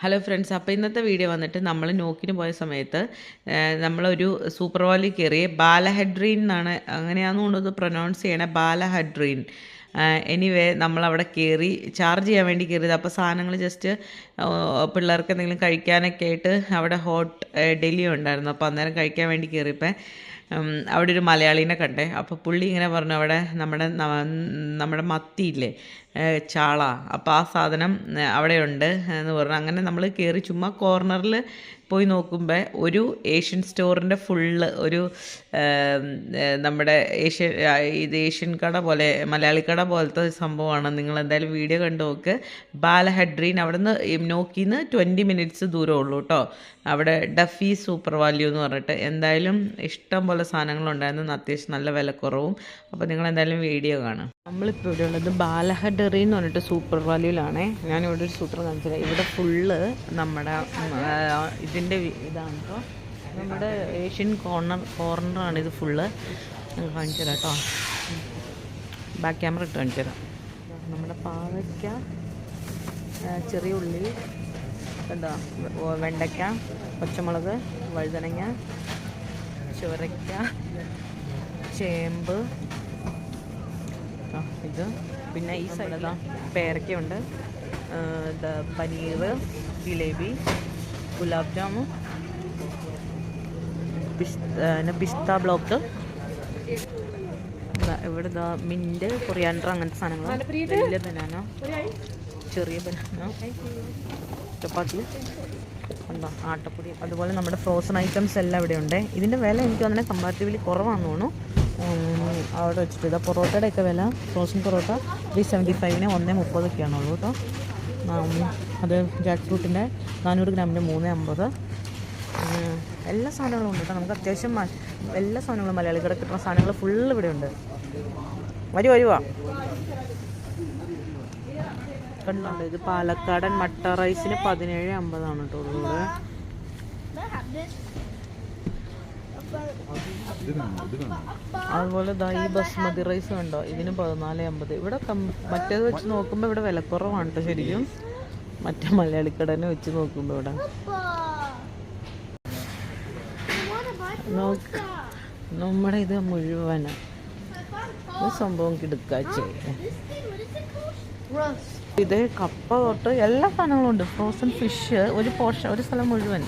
Hello friends അപ്പോൾ ഇന്നത്തെ video വന്നിട്ട് നമ്മൾ നോക്കിന് പോയ സമയത്ത് നമ്മളൊരു സൂപ്പർ വാലി കയറി ബാലഹഡ്രീൻ എന്നാണ് അങ്ങനെയാണെന്ന് കൊണ്ടത് പ്രൊനൗൺസ് ചെയ്യണേ ബാലഹഡ്രീൻ എനിവേ നമ്മളവിടെ കയറി ചാർജ് ചെയ്യാൻ വേണ്ടി കയറിയത് അപ്പോൾ സാധനങ്ങൾ ജസ്റ്റ് പിള്ളേർക്ക് എന്തെങ്കിലും കഴിക്കാനൊക്കെ ആയിട്ട് അവിടെ ഹോട്ട് ഡെലി ഉണ്ടായിരുന്നു. അപ്പോൾ അന്നേരം കഴിക്കാൻ വേണ്ടി കയറിയപ്പോൾ അവിടെ ഒരു മലയാളീനെ കണ്ടേ. അപ്പോൾ പുള്ളി ഇങ്ങനെ പറഞ്ഞു അവിടെ നമ്മുടെ നമ്മുടെ മത്തിയില്ലേ ചാള. അപ്പോൾ ആ സാധനം അവിടെ അവിടെയുണ്ട് എന്ന് പറഞ്ഞു. അങ്ങനെ നമ്മൾ കയറി ചുമ്മാ കോർണറിൽ പോയി നോക്കുമ്പോൾ ഒരു ഏഷ്യൻ സ്റ്റോറിന്റെ ഫുള്ള് ഒരു നമ്മുടെ ഏഷ്യൻ ഇത് ഏഷ്യൻ കട പോലെ മലയാളി കട പോലത്തെ സംഭവമാണ്. നിങ്ങൾ എന്തായാലും വീഡിയോ കണ്ടു നോക്ക്. ബാലഹഡ്രീൻ അവിടെ നിന്ന് നോക്കിന്ന് ട്വന്റി മിനിറ്റ്സ് ദൂരമുള്ളൂ കേട്ടോ. അവിടെ ഡഫി സൂപ്പർ വാല്യൂ എന്ന് പറഞ്ഞിട്ട്. എന്തായാലും ഇഷ്ടം പോലെ സാധനങ്ങളുണ്ടായിരുന്നു അത്യാവശ്യം നല്ല വിലക്കുറവും. അപ്പോൾ നിങ്ങൾ എന്തായാലും വീഡിയോ കാണാം നമ്മളിപ്പോൾ ഇവിടെ ഉള്ളത് ബാലഹഡറി എന്ന് പറഞ്ഞിട്ട് സൂപ്പർ വാല്യൂലാണേ ഞാനിവിടെ ഒരു സൂത്രം കാണിച്ചില്ല. ഇവിടെ ഫുള്ള് നമ്മുടെ ഇതിന്റെ ഇതാണ് നമ്മുടെ ഏഷ്യൻ കോർണർ കോർണറാണ് ഇത് ഫുള്ള് ഞാൻ കാണിച്ചു തരാം കേട്ടോ ബാക്ക് ക്യാമറ ഇട്ട് കാണിച്ചു തരാം. നമ്മുടെ പാവയ്ക്ക ചെറിയ ഉള്ളി എന്താ വെണ്ടയ്ക്ക പച്ചമുളക് വഴുതനങ്ങ ചുരയ്ക്ക ചേമ്പ്. ഇത്. പിന്നെ ഈ സൈഡിലാ പേരക്കയുണ്ട്. പനീർ ജിലേബി ഗുലാബ് ജാമുൻ. പിന്നെ പിസ്ത ബ്ലോക്ക്. ഇവിടെ മിന്റ് കൊറിയാൻഡർ അങ്ങനത്തെ സാധനങ്ങൾ വലിയ ബനാന. ചെറിയ ബനാന ചപ്പാത്തി. എന്താ? ആട്ടപ്പൊടി. അതുപോലെ നമ്മുടെ ഫ്രോസൺ ഐറ്റംസ് എല്ലാം ഇവിടെ ഉണ്ട് ഇതിന്റെ വില എനിക്ക് തന്നെ കമ്പാരിറ്റീവ്ലി കുറവാണെന്ന് തോന്നുന്നു. അവിടെ വെച്ചിട്ട് ഇതാ പൊറോട്ടയുടെ ഒക്കെ വില. ഫ്രോസൺ പൊറോട്ട ത്രീ സെവന്റി ഫൈവിന് ഒന്നേ മുപ്പതൊക്കെയാണുള്ളൂ കേട്ടോ. അത് ജാക്ക് ഫ്രൂട്ടിന്റെ നാനൂറ് ഗ്രാമിന്റെ മൂന്ന് അമ്പത്. എല്ലാ സാധനങ്ങളും ഉണ്ട് കേട്ടോ. നമുക്ക് അത്യാവശ്യം എല്ലാ സാധനങ്ങളും മലയാളികളൊക്കെ കട കിട്ടുന്ന സാധനങ്ങൾ ഫുള്ള് ഇവിടെ ഉണ്ട് വരൂ വരുവാ? കണ്ടോ? ഇത് പാലക്കാടൻ മട്ട റൈസിന് പതിനേഴ് അമ്പതാണ് കേട്ടോ ഉള്ളത് അതുപോലെ ഈ ബസ്മതി റൈസ് കണ്ടോ? ഇതിന് പതിനാല് അമ്പത്. ഇവിടെ മറ്റേത് വെച്ച് നോക്കുമ്പോൾ ഇവിടെ വിലക്കുറവാണ് കേട്ടോ ശരിക്കും. മറ്റേ മലയാളിക്കടനെ വെച്ച് നോക്കുമ്പോൾ ഇവിടെ. നമ്മുടെ ഇത് മുഴുവൻ. ഈ സംഭവം കിടക്കാച്ചേ. ഇത് കപ്പ തൊട്ട് എല്ലാ സാധനങ്ങളും ഉണ്ട്. ഫ്രോസൺ ഫിഷ് ഒരു പോർഷൻ ഒരു സ്ഥലം മുഴുവൻ.